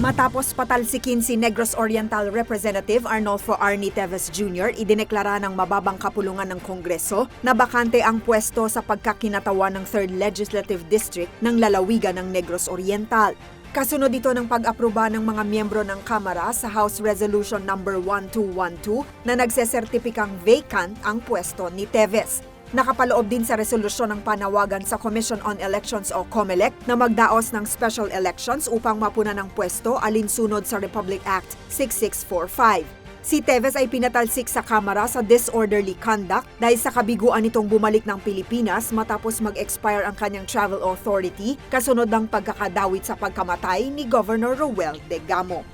Matapos patalsikin si Negros Oriental Representative Arnolfo Arnie Teves Jr., idineklara ng mababang kapulungan ng Kongreso na bakante ang pwesto sa pagkakinatawan ng 3rd Legislative District ng lalawigan ng Negros Oriental. Kasunod ito ng pag-aproba ng mga miyembro ng Kamara sa House Resolution number 1212 na nagsesertipikang vacant ang pwesto ni Teves. Nakapaloob din sa resolusyon ng panawagan sa Commission on Elections o COMELEC na magdaos ng special elections upang mapuna ng pwesto alinsunod sa Republic Act 6645. Si Teves ay pinatalsik sa Kamara sa disorderly conduct dahil sa kabiguan nitong bumalik ng Pilipinas matapos mag-expire ang kanyang travel authority kasunod ng pagkakadawit sa pagkamatay ni Governor Roel de Gamo.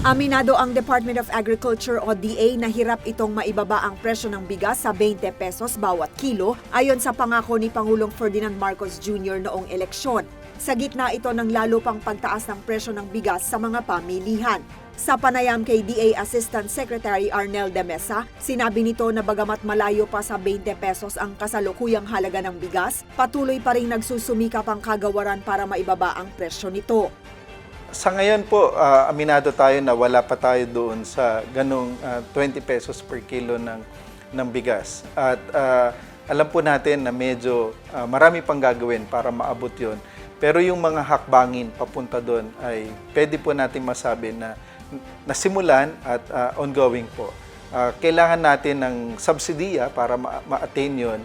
Aminado ang Department of Agriculture o DA na hirap itong maibaba ang presyo ng bigas sa 20 pesos bawat kilo ayon sa pangako ni Pangulong Ferdinand Marcos Jr. noong eleksyon. Sa gitna ito ng lalo pang pagtaas ng presyo ng bigas sa mga pamilihan. Sa panayam kay DA Assistant Secretary Arnel de Mesa, sinabi nito na bagamat malayo pa sa 20 pesos ang kasalukuyang halaga ng bigas, patuloy pa rin nagsusumikap ang kagawaran para maibaba ang presyo nito. Sa ngayon po, ah, aminado tayo na wala pa tayo doon sa ganong ah, 20 pesos per kilo ng, ng bigas. At ah, alam po natin na medyo ah, marami pang gagawin para maabot yon. Pero yung mga hakbangin papunta doon ay pwede po natin masabi na nasimulan at ah, ongoing po. Ah, kailangan natin ng subsidiya para ma- ma-attain yon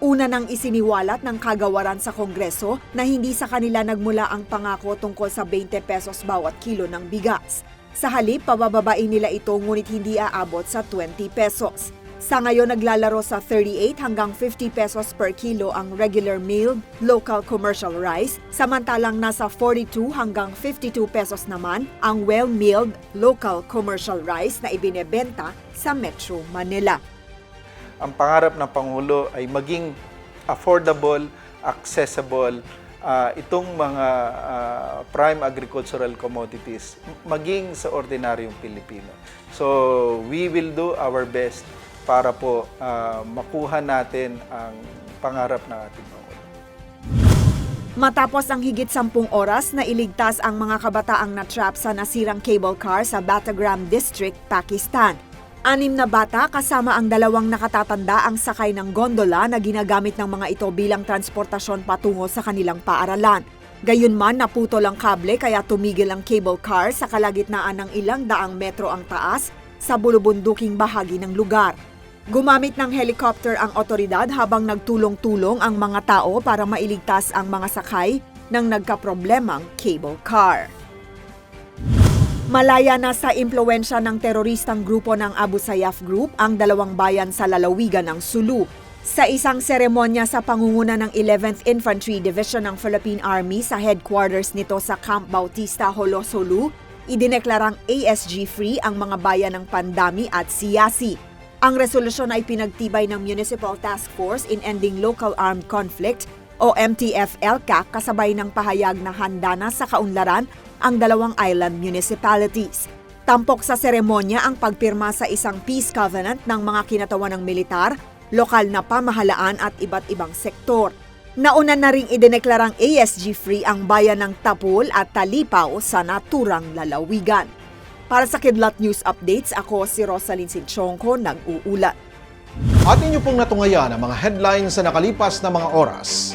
Una nang isiniwalat ng kagawaran sa Kongreso na hindi sa kanila nagmula ang pangako tungkol sa 20 pesos bawat kilo ng bigas. Sa halip, pabababain nila ito ngunit hindi aabot sa 20 pesos. Sa ngayon, naglalaro sa 38 hanggang 50 pesos per kilo ang regular milled local commercial rice, samantalang nasa 42 hanggang 52 pesos naman ang well-milled local commercial rice na ibinebenta sa Metro Manila. Ang pangarap ng Pangulo ay maging affordable, accessible, ah, itong mga ah, prime agricultural commodities maging sa ordinaryong Pilipino. So, we will do our best para po ah, makuha natin ang pangarap ng ating Pangulo. Matapos ang higit sampung oras na iligtas ang mga kabataang na-trap sa nasirang cable car sa Batagram District, Pakistan. Anim na bata kasama ang dalawang nakatatanda ang sakay ng gondola na ginagamit ng mga ito bilang transportasyon patungo sa kanilang paaralan. Gayunman naputol ang kable kaya tumigil ang cable car sa kalagitnaan ng ilang daang metro ang taas sa bulubunduking bahagi ng lugar. Gumamit ng helicopter ang otoridad habang nagtulong-tulong ang mga tao para mailigtas ang mga sakay ng nagkaproblemang cable car. Malaya na sa impluensya ng teroristang grupo ng Abu Sayyaf Group ang dalawang bayan sa lalawigan ng Sulu. Sa isang seremonya sa pangunguna ng 11th Infantry Division ng Philippine Army sa headquarters nito sa Camp Bautista, Holo, Sulu, idineklarang ASG-free ang mga bayan ng Pandami at Siyasi. Ang resolusyon ay pinagtibay ng Municipal Task Force in Ending Local Armed Conflict o MTF-LCAC kasabay ng pahayag na handa na sa kaunlaran ang dalawang island municipalities. Tampok sa seremonya ang pagpirma sa isang peace covenant ng mga kinatawan ng militar, lokal na pamahalaan at iba't ibang sektor. Nauna na ring idineklarang ASG-free ang bayan ng Tapul at Talipaw sa naturang lalawigan. Para sa Kidlat News Updates, ako si Rosalyn Sinchonko ng Uulat. at inyo pong natungayan ang mga headlines sa nakalipas na mga oras.